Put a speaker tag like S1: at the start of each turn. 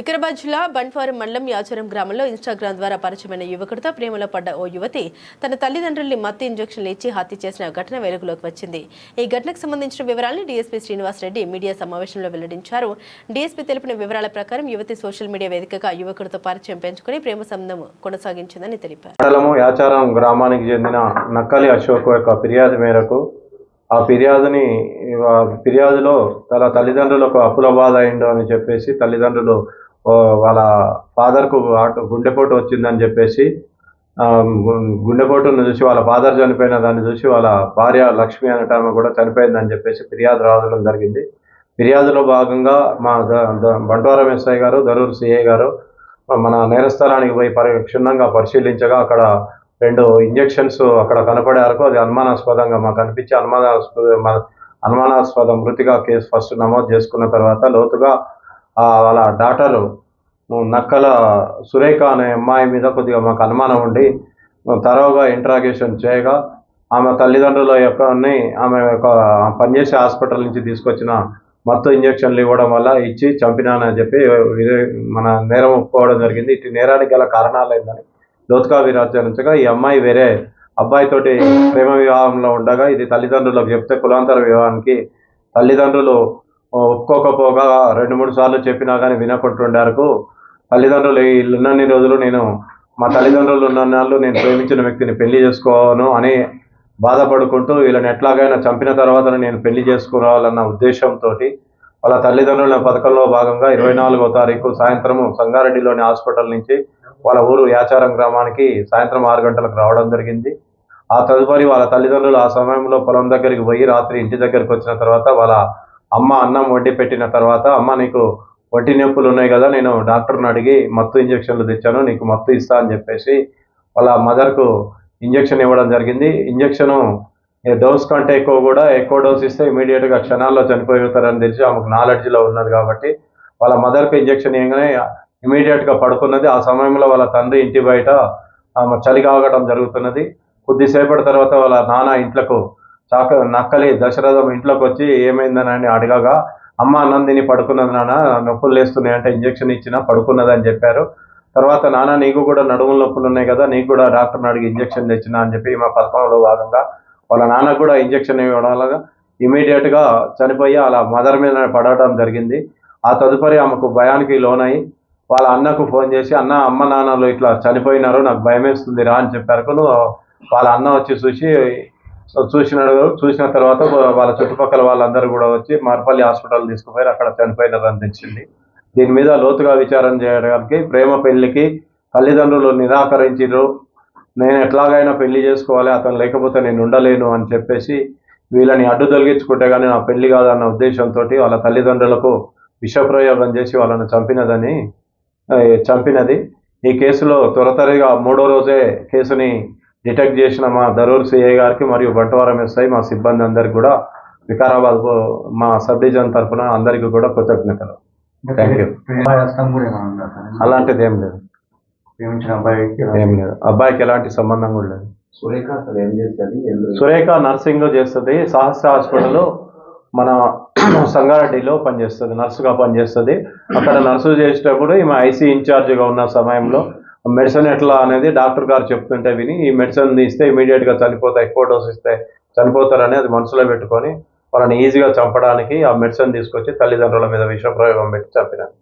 S1: వికారాబాద్ జిల్లా బంట్వారం మండలం యాచరం గ్రామంలో ఇన్స్టాగ్రామ్ ద్వారా పరిచయమైన యువకుడితో ప్రేమలో పడ్డ ఓ యువతి తన తల్లిదండ్రుల్ని మత్తు ఇంజక్షన్లు ఇచ్చి హత్య చేసిన ఘటన వెలుగులోకి వచ్చింది. ఈ ఘటనకు సంబంధించిన వివరాలను డీఎస్పీ శ్రీనివాస్ రెడ్డి మీడియా సమావేశంలో వెల్లడించారు. డీఎస్పీ తెలిపిన వివరాల ప్రకారం యువతి సోషల్ మీడియా వేదికగా యువకుడితో పరిచయం పెంచుకుని ప్రేమ సంబంధం కొనసాగించిందని తెలిపారు.
S2: మండలము యాచారం గ్రామానికి చెందిన నక్కలి అశోక్ యొక్క ఫిర్యాదు మేరకు ఆ ఫిర్యాదుని ఫిర్యాదులో తన తల్లిదండ్రులకు అప్పుల బాధ అయిందో అని చెప్పేసి తల్లిదండ్రులు వాళ్ళ ఫాదర్కు ఆట- గుండెపోటు వచ్చిందని చెప్పేసి గుండెపోటును చూసి వాళ్ళ ఫాదర్ చనిపోయిన దాన్ని చూసి వాళ్ళ భార్య లక్ష్మి అనేట ఆమె కూడా చనిపోయిందని చెప్పేసి ఫిర్యాదు రావడం జరిగింది. ఫిర్యాదులో భాగంగా మా బంటవారం ఎస్ఐ గారు దరూర్ సిఐ గారు మన నేరస్థలానికి పోయి పరి క్షుణ్ణంగా పరిశీలించగా అక్కడ రెండు ఇంజెక్షన్స్ అక్కడ కనపడే వరకు అది అనుమానాస్పదంగా మాకు అనిపించి అనుమానాస్పద అనుమానాస్పద మృతిగా కేసు ఫస్ట్ నమోదు చేసుకున్న తర్వాత లోతుగా వాళ్ళ డాటరు నక్కల సురేఖ అనే అమ్మాయి మీద కొద్దిగా మాకు అనుమానం ఉండి తరోగా ఇంట్రాగేషన్ చేయగా ఆమె తల్లిదండ్రుల యొక్క అన్ని ఆమె యొక్క పనిచేసే హాస్పిటల్ నుంచి తీసుకొచ్చిన మత్తు ఇంజక్షన్లు ఇవ్వడం వల్ల ఇచ్చి చంపినానని చెప్పి ఇది మన నేరం ఒప్పుకోవడం జరిగింది. ఇటు నేరానికి గల కారణాలు ఏందని లోతుగా విరాచరించగా ఈ అమ్మాయి వేరే అబ్బాయితోటి ప్రేమ వివాహంలో ఉండగా ఇది తల్లిదండ్రులకు చెప్తే కులాంతర వివాహానికి తల్లిదండ్రులు ఒప్పుకోకపోగా రెండు మూడు సార్లు చెప్పినా కానీ వినకుంటుండారు తల్లిదండ్రులు ఉన్నన్ని రోజులు నేను మా తల్లిదండ్రులు ఉన్న నాళ్ళు నేను ప్రేమించిన వ్యక్తిని పెళ్ళి చేసుకోను అని బాధపడుకుంటూ వీళ్ళని ఎట్లాగైనా చంపిన తర్వాత నేను పెళ్ళి చేసుకోవాలన్న ఉద్దేశంతో వాళ్ళ తల్లిదండ్రుల పథకంలో భాగంగా ఇరవై నాలుగో తారీఖు సాయంత్రము సంగారెడ్డిలోని హాస్పిటల్ నుంచి వాళ్ళ ఊరు యాచారం గ్రామానికి సాయంత్రం ఆరు గంటలకు రావడం జరిగింది. ఆ తదుపరి వాళ్ళ తల్లిదండ్రులు ఆ సమయంలో పొలం దగ్గరికి పోయి రాత్రి ఇంటి దగ్గరికి వచ్చిన తర్వాత వాళ్ళ అమ్మ అన్నం వండి పెట్టిన తర్వాత అమ్మ నీకు వడ్డీ నొప్పులు ఉన్నాయి కదా నేను డాక్టర్ని అడిగి మత్తు ఇంజక్షన్లు తెచ్చాను నీకు మత్తు ఇస్తా అని చెప్పేసి వాళ్ళ మదర్కు ఇంజక్షన్ ఇవ్వడం జరిగింది. ఇంజక్షను డోస్ కంటే ఎక్కువ కూడా ఎక్కువ డోస్ ఇస్తే ఇమీడియట్గా క్షణాల్లో చనిపోతారని తెలిసి ఆమెకు నాలెడ్జ్లో ఉన్నది కాబట్టి వాళ్ళ మదర్కి ఇంజక్షన్ ఇవ్వగానే ఇమీడియట్గా పడుకున్నది. ఆ సమయంలో వాళ్ళ తండ్రి ఇంటి బయట ఆమె చలి కాగడం జరుగుతున్నది. కొద్దిసేపటి తర్వాత వాళ్ళ నాన్న ఇంట్లకు చాక నక్కలి దశరథం ఇంట్లోకి వచ్చి ఏమైందని అని అడగగా అమ్మ అన్నం తిని పడుకున్నది నాన్న నొప్పులు లేస్తున్నాయి అంటే ఇంజక్షన్ ఇచ్చినా పడుకున్నది అని చెప్పారు. తర్వాత నాన్న నీకు కూడా నడుముల నొప్పులు ఉన్నాయి కదా నీకు కూడా డాక్టర్ని అడిగి ఇంజక్షన్ తెచ్చినా అని చెప్పి మా పథకంలో భాగంగా వాళ్ళ నాన్నకు కూడా ఇంజక్షన్ ఇవ్వడం వల్ల ఇమీడియట్గా చనిపోయి అలా మదర్ మీద పడటం జరిగింది. ఆ తదుపరి ఆమెకు భయానికి లోనై వాళ్ళ అన్నకు ఫోన్ చేసి అన్న అమ్మ నాన్నలు ఇట్లా చనిపోయినారు నాకు భయం వేస్తుంది రా అని చెప్పారు వాళ్ళ అన్న వచ్చి చూసి చూసినాడు చూసిన తర్వాత వాళ్ళ చుట్టుపక్కల వాళ్ళందరూ కూడా వచ్చి మార్పల్లి హాస్పిటల్ తీసుకుపోయారు అక్కడ చనిపోయినారని తెలిసింది దీని మీద లోతుగా విచారం చేయడానికి ప్రేమ పెళ్ళికి తల్లిదండ్రులు నిరాకరించారు నేను ఎట్లాగైనా పెళ్ళి చేసుకోవాలి అతను లేకపోతే నేను ఉండలేను అని చెప్పేసి వీళ్ళని అడ్డు తొలగించుకుంటే కానీ నా పెళ్ళి కాదన్న ఉద్దేశంతో వాళ్ళ తల్లిదండ్రులకు విషప్రయోగం చేసి వాళ్ళని చంపినదని చంపినది. ఈ కేసులో త్వరతరిగా మూడో రోజే కేసుని డిటెక్ట్ చేసిన మా దరూర్ సిఐ గారికి మరియు బంటవారం ఎస్ఐ మా సిబ్బంది అందరికి కూడా వికారాబాద్ మా సబ్ డివిజన్ తరఫున అందరికీ కూడా కృతజ్ఞతలు. థ్యాంక్ యూ అలాంటిది ఏం లేదు.
S3: ప్రేమించిన అబ్బాయికి
S2: ఏం లేదు. అబ్బాయికి ఎలాంటి సంబంధం కూడా లేదు.
S3: సురేఖ అసలు ఏం చేస్తుంది? ఎందుకు
S2: సురేఖ నర్సింగ్ చేస్తుంది. సహస్ర హాస్పిటల్ మన సంగారెడ్డిలో పనిచేస్తుంది. నర్సుగా పనిచేస్తుంది. అక్కడ నర్సు చేసేటప్పుడు ఈమె ఐసీ ఇన్ఛార్జ్గా ఉన్న సమయంలో మెడిసిన్ ఎట్లా అనేది డాక్టర్ గారు చెప్తుంటే విని ఈ మెడిసిన్ ఇస్తే ఇమీడియట్గా చనిపోతాయి ఎక్కువ డోస్ ఇస్తే చనిపోతారని అది మనసులో పెట్టుకొని వాళ్ళని ఈజీగా చంపడానికి ఆ మెడిసిన్ తీసుకొచ్చి తల్లిదండ్రుల మీద విషప్రయోగం పెట్టి
S3: చంపినాను